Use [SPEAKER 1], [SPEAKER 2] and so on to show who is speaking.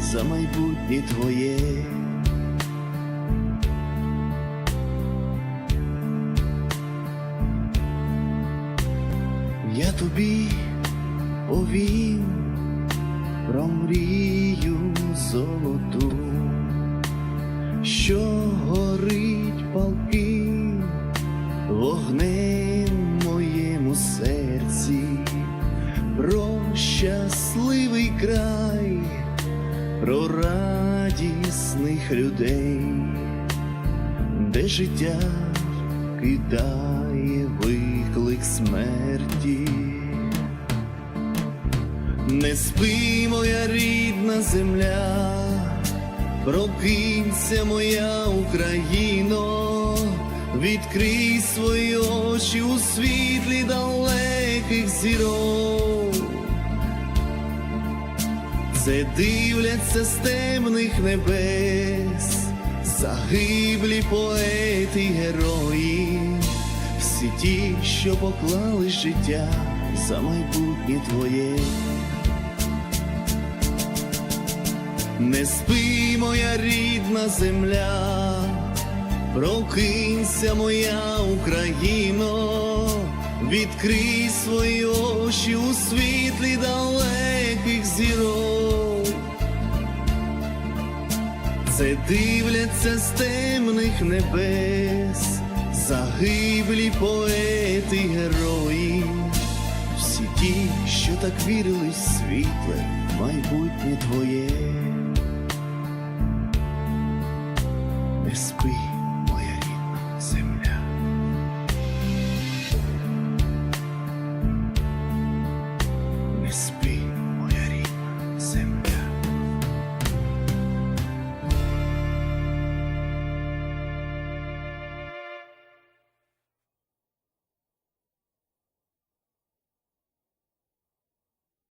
[SPEAKER 1] за майбутнє твоє. Я тобі повім про мрію золоту, що горить палким вогнем моєму серці, про щасливий край, про радісних людей, де життя кидає виклик смерті. Не спи, моя рідна земля, прокинься, моя Україно, відкрий свої очі у світлі далеких зірок. Це дивляться з темних небес, загиблі поети герої, всі ті, що поклали життя за майбутнє твоє. Не спи, моя рідна земля, прокинься, моя Україно, відкрий свої очі у світлі далеких зірок. Це дивляться з темних небес, загиблі поети герої, всі ті, що так вірили в світле майбутнє твоє. Не спи,